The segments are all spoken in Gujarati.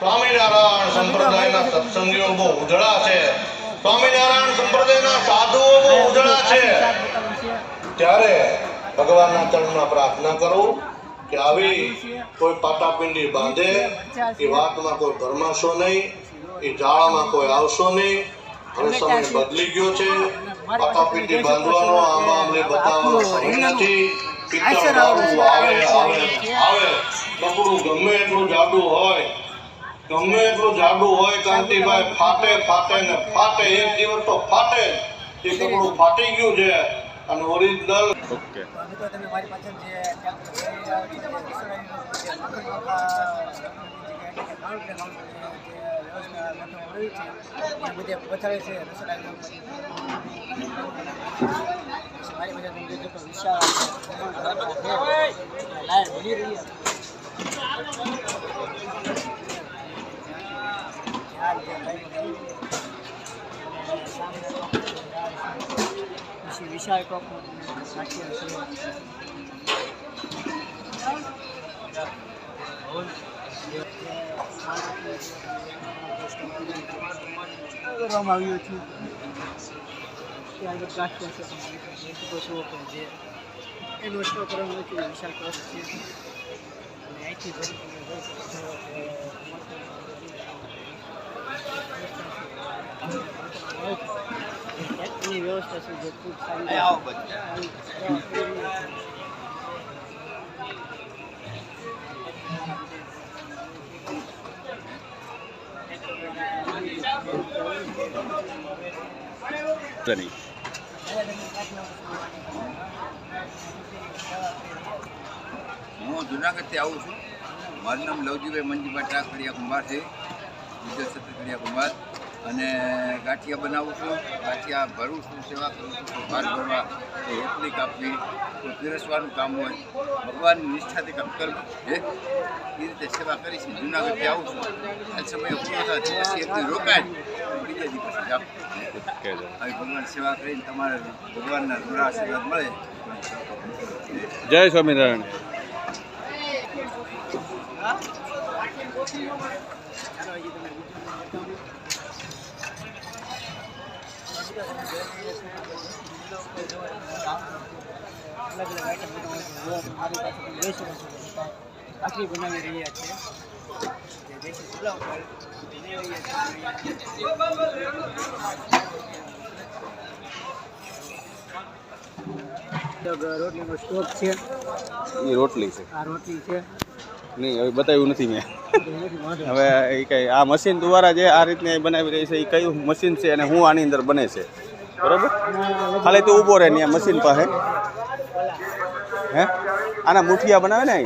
સ્વામિનારાયણ સંપ્રદાયના સત્સંગીઓ બહુ ઉજળા છે. સ્વામિનારાયણ સંપ્રદાયના સાધુઓ બહુ ઉજળા છે. ત્યારે ભગવાનના ચરણમાં પ્રાર્થના કરું કે આવી કોઈ પાટાપિંડી બાંધે, એ વાતમાં કોઈ ભરમાશો નહીં, એ જાળામાં કોઈ આવશો નહીં. હવે સમય બદલી ગયો છે. પાટાપિંડી બાંધવાનો આમાં અમને બતાવવાનો સમય નથી. આવે આવે આવે. કપડું ગમે એટલું જાડું હોય ગમે એટલું જાડું હોય કાંતિભાઈ ફાટે ફાટે ને ફાટે. એક દિવસ તો ફાટે એ કપડું ફાટી ગયું છે અને ઓરિજિનલ ઓકે. પાસે તો બની મારી પાછળ જે બધે પથારે છે રસોડા મારી પાસે તમે જોજો તો વિશાળ લાઈટ ભરી રહી વિશાળ છે કરવામાં આવ્યું છે ત્યાં આગળ રાખ્યા છે તમે પણ જે એ સ્ટોક કરવામાં આવ્યો વિશાળ ટોપ છે. અને અહીંથી ભરી તમે જોઈ શકો છો કે એની વ્યવસ્થા છે જે ખૂબ સારી તની હું જુનાગઢથી આવું છું. મારું નામ લવજીભાઈ મંજીભાઈ ટાકડિયા કુંભાર છે. વિજય કુંભાર અને ગાંઠિયા બનાવું છું. ગાંઠિયા ભરું છું સેવા કરું છું કોઈ ભાત ભરવા કોઈ રોટલી કાપવી. તો પીરસવાનું કામ હોય. ભગવાનની નિષ્ઠાથી કામ કરવું. હે? એ રીતે સેવા કરી છે. જુનાગઢથી આવું છું. આ સમય પૂરો થાય પછી એક રોકાય. બીજા દિવસે જાઉં આવી ભગવાન સેવા કરીને તમારે ભગવાનના દુરા આશીર્વાદ મળે. જય સ્વામિનારાયણ. અલગ અલગ આઈટમ મારી પાસે દેશી બનાવી રહ્યા છે. રોટલી છે બતાવ્યું નથી મેં. હવે એ કઈ, આ મશીન દ્વારા જે આ રીતની બનાવી રહી છે, એ કયું મશીન છે અને હું આની અંદર બને છે? બરોબર? ખાલી તું ઊભો રહે ત્યાં મશીન પાસે. હે? આના મુઠિયા બનાવે ને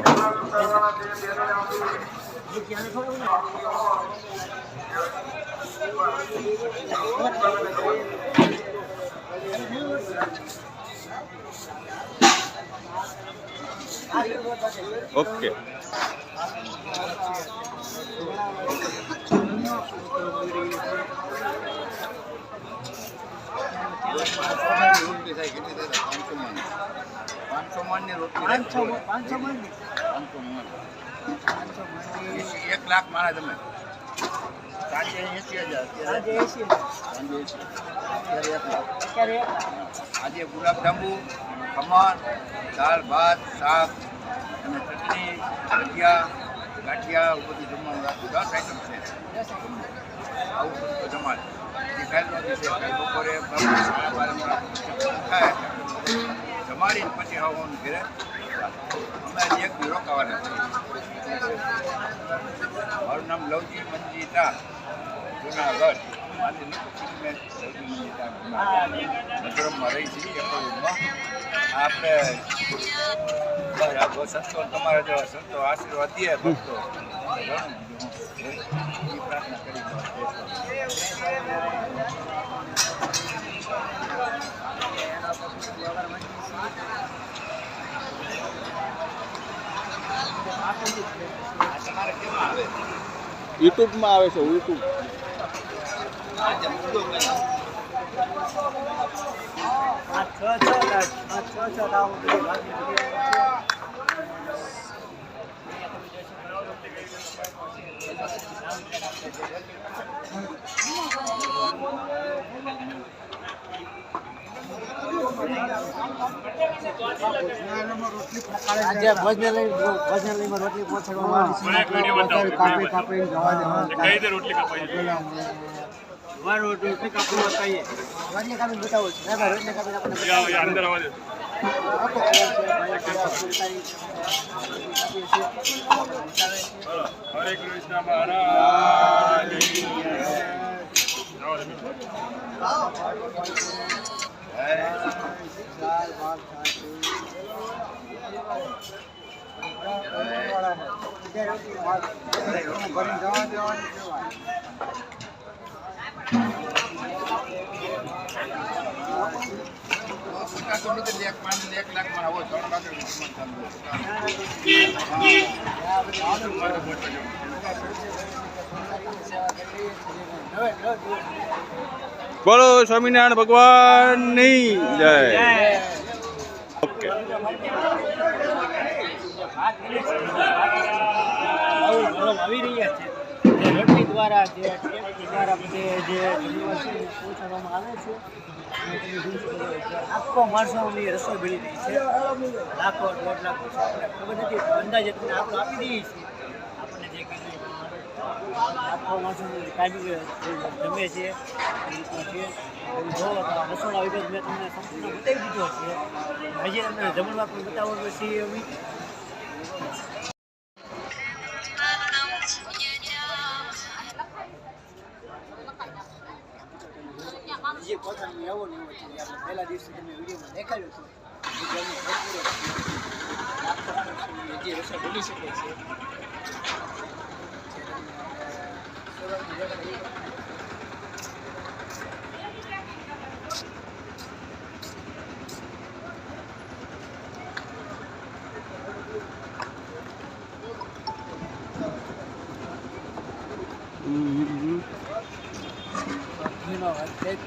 ઓકે. થાય પાંચસો મણ. પાંચસો મણની રોટલી પાંચસો. પાંચસો પાંચસો મણ. પાંચસો મણની. એક લાખ મારા તમે. સાંજે એસી હજાર આજે એસી સાંજે એસી અત્યારે એક લાખ. અત્યારે એક લાખ. આજે ગુલાબજાંબુ ખમણ દાળ ભાત શાક અને ચટણી ભજીયા ગાંઠિયા એવું જમવાનું રાખ્યું. દસ આઈટમ છે. આવું બધું જમાડ એ કાલનો દિવસે બપોરે થાય. જમાડીને પછી આવવાનું ઘરે. અમે એક રોકાવાના છીએ. મારું નામ લવજી મંજીતા, જુનાગઢ. મારી મેં લવજી મંજીતા રહી છીએ આપણે બરાબર સંતો તમારા જેવા સંતો આશીર્વાદ દે ભક્તો કરી યુટ્યુબમાં આવે છે યુટ્યુબ આજે કઈ ભોજનાલય ભોજનાલયમાં રોટલી પહોંચાડવામાં આવી છે. કાપી કાપીને જવા દેવા મારું રોટલી કાપી બતાવીએ રોટલી કાપી બતાવો છો ના રોટલી અંદર હરે કૃષ્ણ મહારાજ એક પાંચ એક લાખમાં આવો ત્રણ લાખ બોલો સ્વામિનારાયણ ભગવાનની જય. ઓકે. આવી રહ્યા છે. દ્વારા જે ટેપ દ્વારા જે પહોંચાડવામાં આવે છે આખો માણસોની રસોઈ ભરી રહી છે. લાખો, દોઢ લાખો ખબર નથી અંદાજે તમને આપણે આપી દઈએ છીએ. આપણને જે કીધું આખો માણસોની કાઢી જમે છે, એ રીતનું છે. આ રસોડા વિભાગ મેં તમને સંપૂર્ણ બતાવી દીધો છે. હજી તમને જમણવાર પણ બતાવવાનું પછી અમે એવો ને એવો છે આપણે પહેલા દિવસે તમે વિડીયોમાં દેખાડ્યું હતું જે રસોઈ બની શકે છે.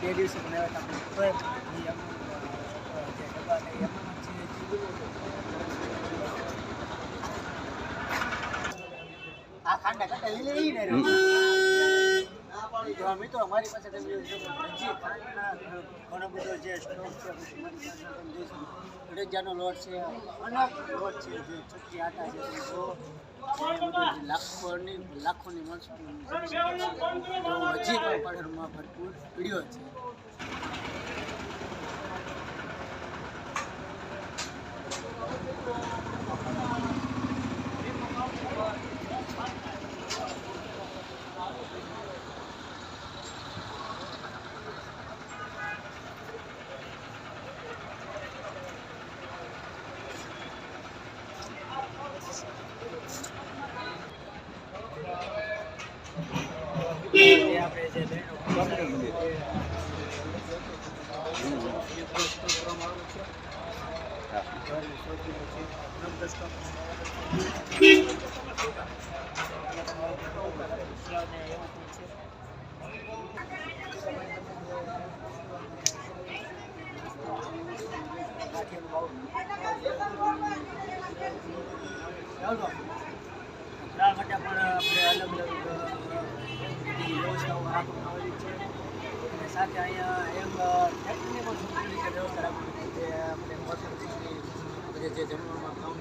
તે દિવસે બનાવ્યા હતા. આ ખાંડા કાંટા લઈ મિત્રો અમારી પાસે તમે ઘણો બધો જે સ્ટોક છે. અડદિયાનો લોટ છે અનેક લોટ છે જે ચૂકી આટા છે લાખોની લાખોની માણસો હજી પણ પાટણમાં ભરપૂર પીડ્યો છે જે આપણે જે બહેનો પકડી છે, જે સ્ટોક કરવામાં આવેલો છે. ઘરની શોધીનો છે. નંબર સ્ટોક કરવામાં આવેલો છે. અને એવું પણ છે. ચાલો. ત્રાળ માટે પણ આપણે અલગ અલગ અ, બધી વ્યવસ્થાઓ રાખવામાં આવેલી છે અને સાથે અહીંયા એમ અ, ફેક્ટરીની પણ સંપૂર્ણ રીતે વ્યવસ્થા રાખવાની છે જે આપણે મોટર બધે જે જમવામાં કાઉન્ટર કાઉન્ટર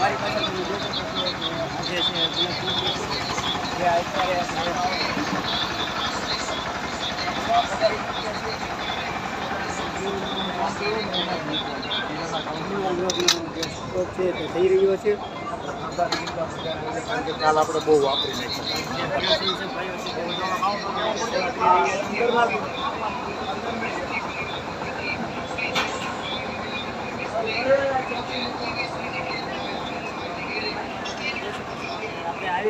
મારી પાસે તમે જોઈ શકો છો કે જે અત્યારે છે તે થઈ રહ્યો છે કાલ આપણે બહુ વાપરી નાખ્યા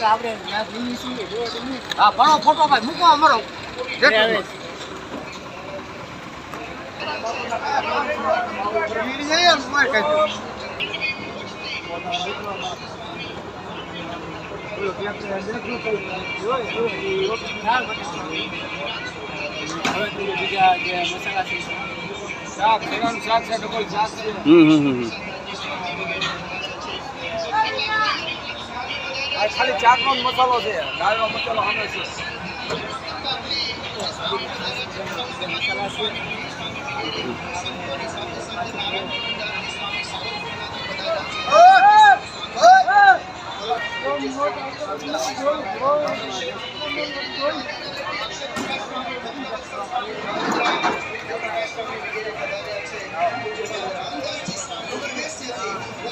જો તમે. હા ભણો ફોટો ભાઈ મૂકો અમારો બીજા જે મસાલા છે શાક શાક છે ડબલ શાક છે. હમ હમ હમ હમ. આ ખાલી ચાટનો જ મસાલો છે દાળનો મસાલો સામે છે મસાલા છે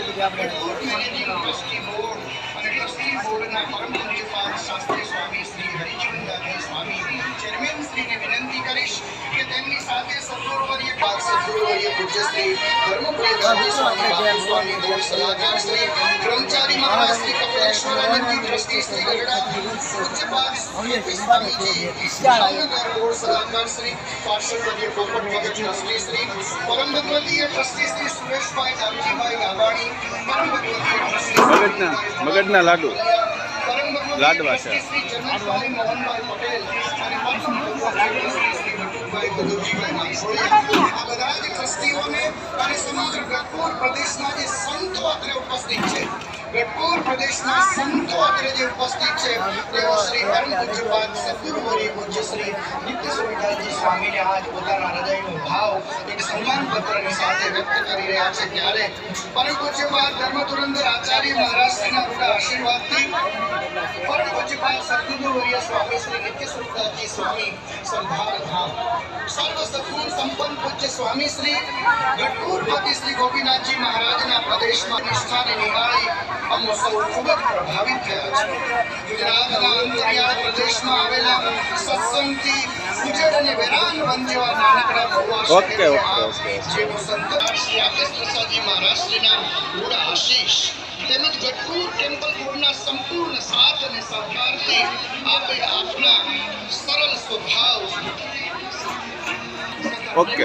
મહારાજ શ્રી કપિલેશ્વરાનંદજી ટ્રસ્ટી શ્રી ગઢડા પૂજ્યપાદ સ્વામી સ્વામીજી ભાવનગર રોડ સલાહકાર શ્રી પાર્ષદવર્ય પોપટ ભગત ટ્રસ્ટી શ્રી ભગવતીય ટ્રસ્ટી શ્રી સુરેશભાઈ મગજના લાડુ લાડવા છે. આ બધા જ ટ્રસ્ટીઓને અને સમગ્ર પ્રદેશના જે સંતો અત્રે ઉપસ્થિત છે ગઢપુર પ્રદેશના સંતો અત્યારે જે ઉપસ્થિત છે, તેઓ શ્રી પરમ પૂજ્યપાદ સદગુરુ વરી પૂજ્ય શ્રી સ્વામીને આજ પોતાના હૃદયનો ભાવ એક સન્માન પત્રની સાથે વ્યક્ત કરી રહ્યા છે ત્યારે પરમ પૂજ્યપાદ ધર્મ ધુરંધર આચાર્ય મહારાજશ્રીના રૂડા આશીર્વાદથી પરમ પૂજ્યપાદ સદગુરુ વર્ય સ્વામી શ્રી નિત્ય સુવિધાજી સ્વામી સંભાળ ધામ, સર્વ સદગુણ સંપન્ન પૂજ્ય સ્વામી શ્રી ગઢપુરપતિ શ્રી ગોપીનાથજી મહારાજના પ્રદેશમાં નિષ્ઠાને નિહાળી અમો સૌ ખૂબ જ પ્રભાવિત થયા છે. ગુજરાતના અંતરિયાળ પ્રદેશમાં આવેલા સત્સંગથી ઉજળ અને વેરાન વન જેવા નાનકડા ભુવા ઓકે, ઓકે, ઓકે. જેઓ સંત શ્રી આકાશ પ્રસાદજી આશીષ તેમજ ટેમ્પલ બોર્ડના સંપૂર્ણ સાથ અને સહકારથી આપે આપના સરળ સ્વભાવ ઓકે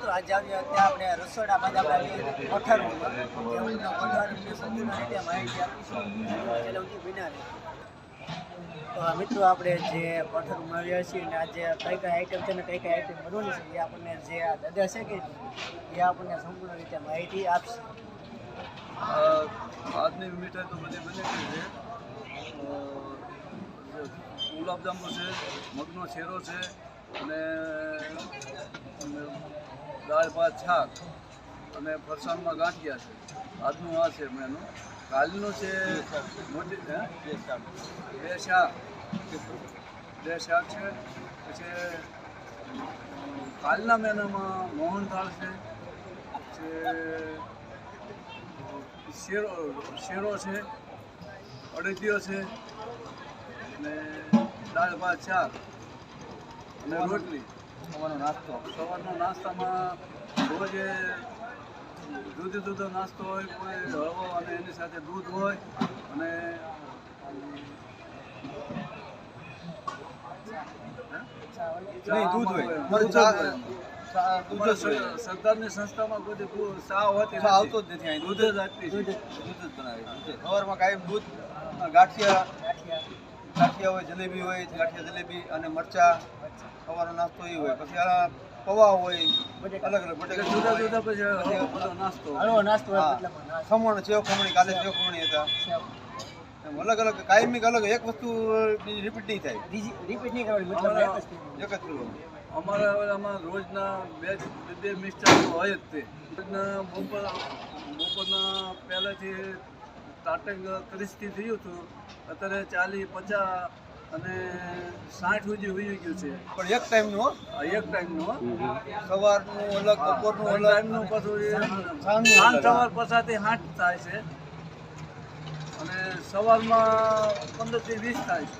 મિત્રો, આજે આવ્યા ત્યાં આપણે રસોડા બાદ આપણે પથ્થરમાં જેમનો સંપૂર્ણ રીતે માહિતી આપીશું એટલે હું વિના તો મિત્રો, આપણે જે પથ્થર મળ્યા છીએ અને આજે કઈ કઈ આઈટમ છે ને કઈ કઈ આઈટમ બનવાની છે, એ આપણને જે આ દાદા છે કે, એ આપણને સંપૂર્ણ રીતે માહિતી આપશે. આજની મીઠાઈ તો બધી બની છે. ગુલાબજાંબુ છે, મગનો શેરો છે અને દાળ ભાત શાક અને ફરસાણમાં ગાંઠિયા છે. આજનું આ છે મેનું. કાલનું છે મોટી? બે શાક. બે શાક છે. પછી, કાલના મહિનામાં મોહનથાળ છે. શેરો શેરો છે, અડદિયો છે અને દાળ ભાત શાક અને રોટલી. સવારનો નાસ્તો. સવારનો નાસ્તામાં રોજે જુદો જુદો નાસ્તો હોય કોઈ હળવો અને એની સાથે દૂધ હોય અને દૂધ હોય. સરદારની સંસ્થામાં કોઈ દૂધ ચા હોતી આવતો જ નથી દૂધ જ આપી દૂધ જ બનાવે સવારમાં કાયમ દૂધ ગાંઠિયા? ગાંઠિયા હોય જલેબી હોય ગાંઠિયા જલેબી અને મરચા સવારનો નાસ્તો એ હોય. પછી આ પૌવા હોય અલગ અલગ બટેકા જુદા જુદા પછી બધો નાસ્તો. હળવો નાસ્તો. ખમણ સેવ ખમણી કાલે સેવ ખમણી હતા. અલગ અલગ કાયમિક અલગ એક વસ્તુ રિપીટ નહીં થાય. બીજી રિપીટ નહીં કરવાની મતલબ એક જ એક જ કરવાનું અમારા આમાં રોજના બે બે મિસ્ટર હોય જ તે. રોજના બપોર બપોરના પહેલાંથી સ્ટાર્ટિંગ ત્રીસથી થયું હતું. અત્યારે ચાલીસ પચાસ અને સાઠ સુધી હોઈ ગયું છે. પણ એક ટાઈમનું એક ટાઈમનું સવારનું અલગ બપોરનું અલગ. ટાઈમનું પાછું સાંજ સવાર પછાથી આઠ થાય છે. અને સવારમાં પંદરથી વીસ થાય છે.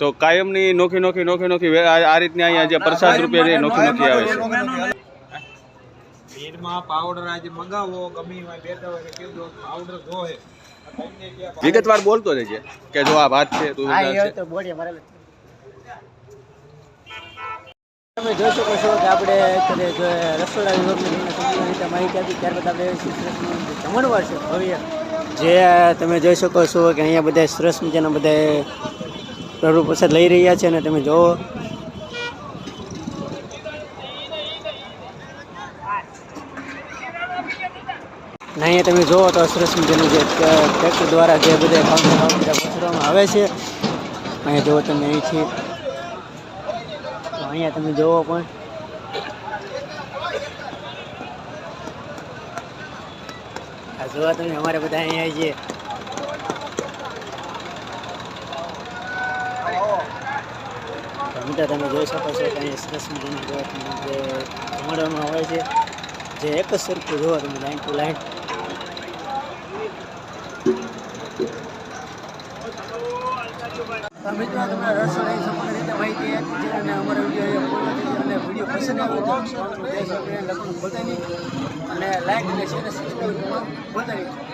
તો કાયમની નોખી નોખી નોખી નોખી આ રીતની અહીંયા જે પ્રસાદ રૂપે જે નોખી નોખી આવે છે. ભીડમાં પાવડર આજે મંગાવો ગમે એમાં બે દવા કે કીધો પાવડર જોહે વિગતવાર બોલતો રહેજે કે જો આ વાત છે તું તો બોડીએ મારે તમે જોઈ શકો છો કે આપણે અત્યારે જો રસોડા વિભાગની સંપૂર્ણ રીતે માહિતી આપી ત્યારબાદ આપણે જમણવાર છે ભવ્ય જે તમે જોઈ શકો છો કે અહીંયા બધા સરસ મજાના બધા પ્રભુ પ્રસાદ લઈ રહ્યા છે અને તમે જોવો અહીંયા તમે જુઓ તો સરસ મજાનું જે ટ્રેક્ટર દ્વારા જે બધા કાઉન્ટર બધા પહોંચાડવામાં આવે છે. અહીંયા જુઓ તમે અહીં તો અહીંયા તમે જુઓ પણ. આ જોવા તમે અમારે બધા અહીંયા છે મિત્રો તમે જોઈ શકો છો કે અહીંયા સરસ મજાનું જે જમાડવામાં આવે છે. જે એક જ સરખું જોવો તમે લાઈન ટુ લાઈન મિત્રો તમને રસોડાની સંપૂર્ણ રીતે માહિતી આપી છે અને અમારો વીડિયો અને વીડિયો પસંદ આવ્યો તો લખવાનું ભૂલતા નહીં અને લાઈક અને શેર સબસ્ક્રાઈબ ભૂલતા નહીં.